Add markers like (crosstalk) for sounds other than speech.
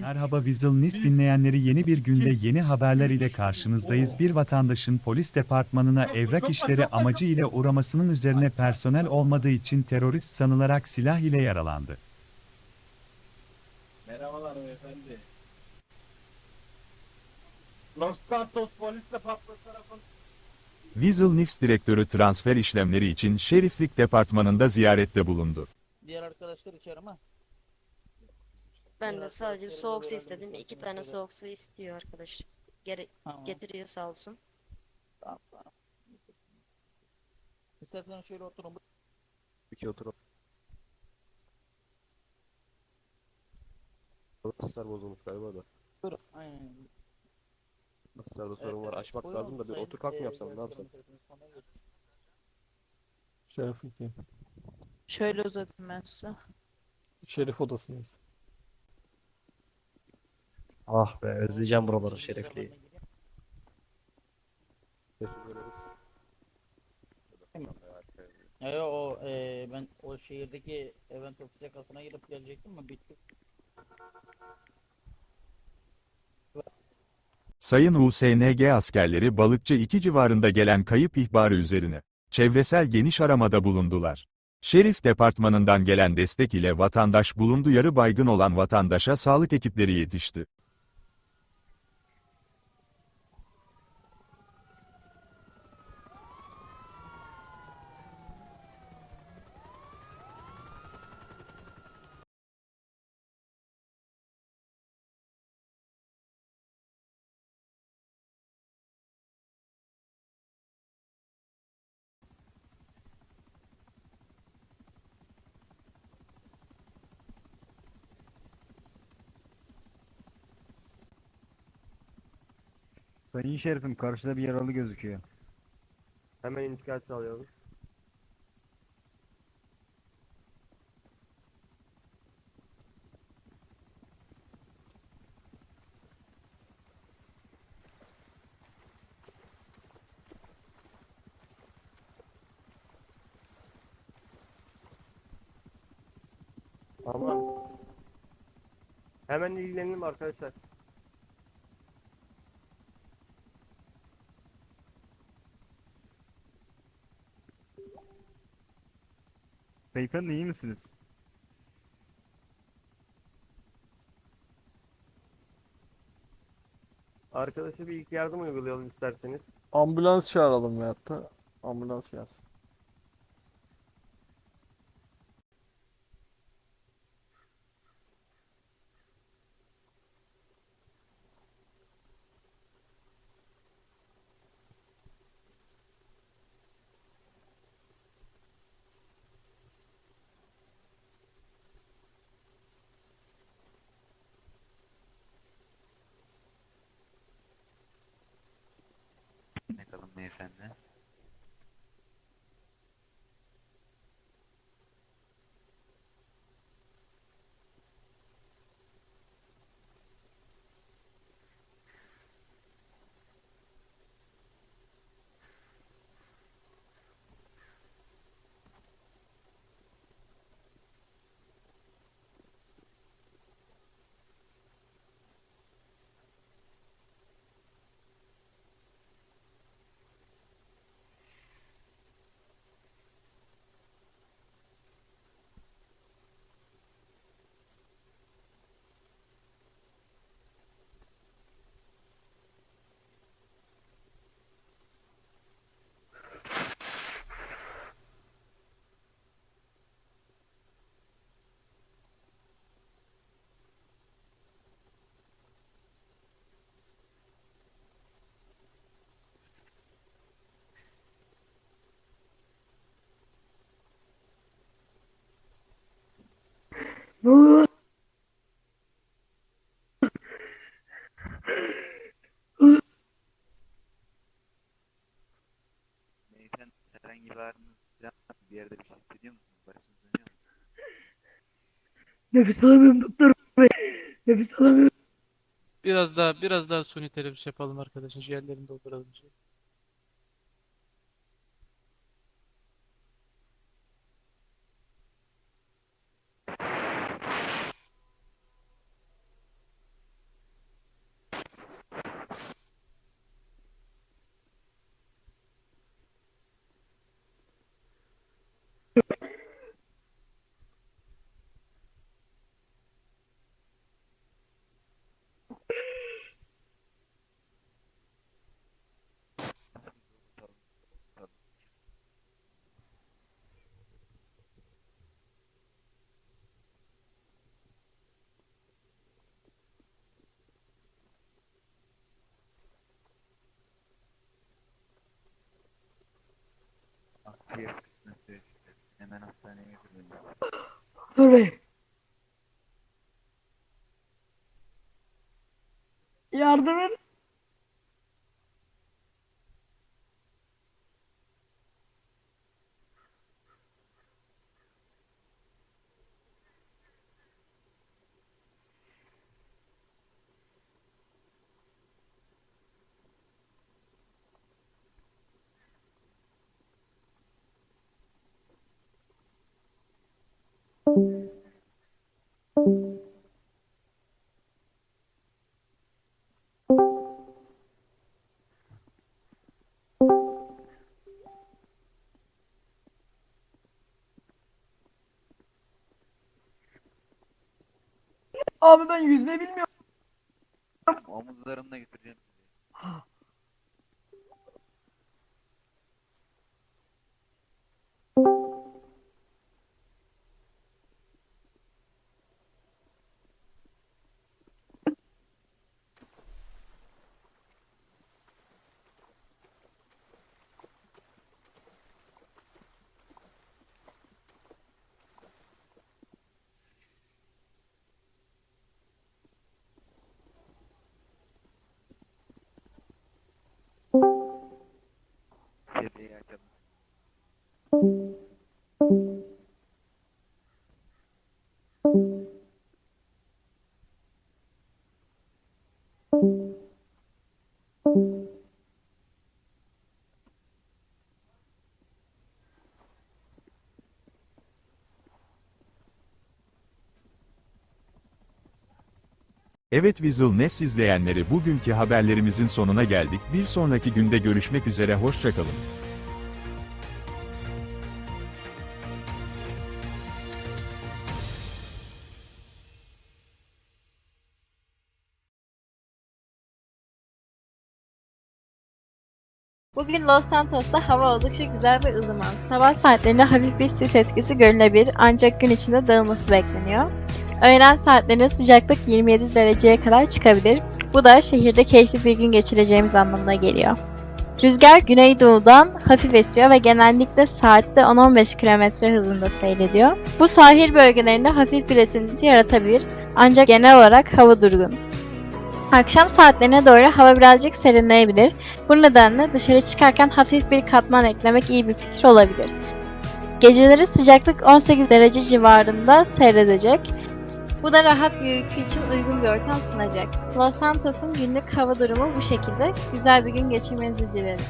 Merhaba Weasel News dinleyenleri yeni bir günde yeni haberler ile karşınızdayız. Bir vatandaşın polis departmanına evrak işleri amacı ile uğramasının üzerine personel olmadığı için terörist sanılarak silah ile yaralandı. Merhabalar beyefendi. Los Santos Polis Departmanı tarafından Weasel Nifs direktörü transfer işlemleri için Şeriflik Departmanı'nda ziyarette bulundu. Diğer arkadaşlar içer ama. Ben de sadece soğuk su istedim. İki tane soğuk su istiyor arkadaş. Geri Tamam. getiriyor sağ olsun. Tamam, tamam. İsterseniz şöyle oturun. İki oturup. Nasırlar bozulmuş galiba da. Buyurun. Aynen. Nasırlarda sorun Evet, var. evet. Açmak Buyurun, lazım da bir sayın, otur kalk mı eee, yapsam ne yapsam? konuya geçsin. Şerif 2. Şöyle uzatayım ben size. Şerif odasındayız. Ah be özleyeceğim buraları. Ya yo, o eee, ben o şehirdeki event ofis yakasına gidip gelecektim ama bitti. Sayın USNG askerleri Balıkçı 2 civarında gelen kayıp ihbarı üzerine çevresel geniş aramada bulundular. Şerif Departmanı'ndan gelen destek ile vatandaş bulundu yarı baygın olan vatandaşa sağlık ekipleri yetişti. Sayın Şerifim karşıda bir yaralı gözüküyor. Hemen intikal sağlayalım. Tamam. Hemen ilgilenelim arkadaşlar. Beyefendi iyi misiniz? Arkadaşa bir ilk yardım uygulayalım isterseniz. Ambulans çağıralım veyahut da ambulans gelsin. Nefes alamıyorum doktor bey. Nefes alamıyorum. Biraz daha biraz daha suni teneffüs yapalım arkadaşın. Ciğerlerini dolduralım. Şerif kısmına söyleyeceğim. Hemen hastaneye. Dur Bey. Yardım et. Abi ben yüzme bilmiyorum. Omuzlarımla götüreceğim. Sedyeyi (gasps) (laughs) Evet Visual Nefs izleyenleri bugünkü haberlerimizin sonuna geldik. Bir sonraki günde görüşmek üzere hoşçakalın. Bugün Los Santos'ta hava oldukça güzel ve ılıman. Sabah saatlerinde hafif bir sis etkisi görülebilir ancak gün içinde dağılması bekleniyor. Öğlen saatlerinde sıcaklık 27 dereceye kadar çıkabilir. Bu da şehirde keyifli bir gün geçireceğimiz anlamına geliyor. Rüzgar güneydoğudan hafif esiyor ve genellikle saatte 10-15 km hızında seyrediyor. Bu sahil bölgelerinde hafif bir esinti yaratabilir ancak genel olarak hava durgun. Akşam saatlerine doğru hava birazcık serinleyebilir. Bu nedenle dışarı çıkarken hafif bir katman eklemek iyi bir fikir olabilir. Geceleri sıcaklık 18 derece civarında seyredecek. Bu da rahat bir uyku için uygun bir ortam sunacak. Los Santos'un günlük hava durumu bu şekilde. Güzel bir gün geçirmenizi dilerim.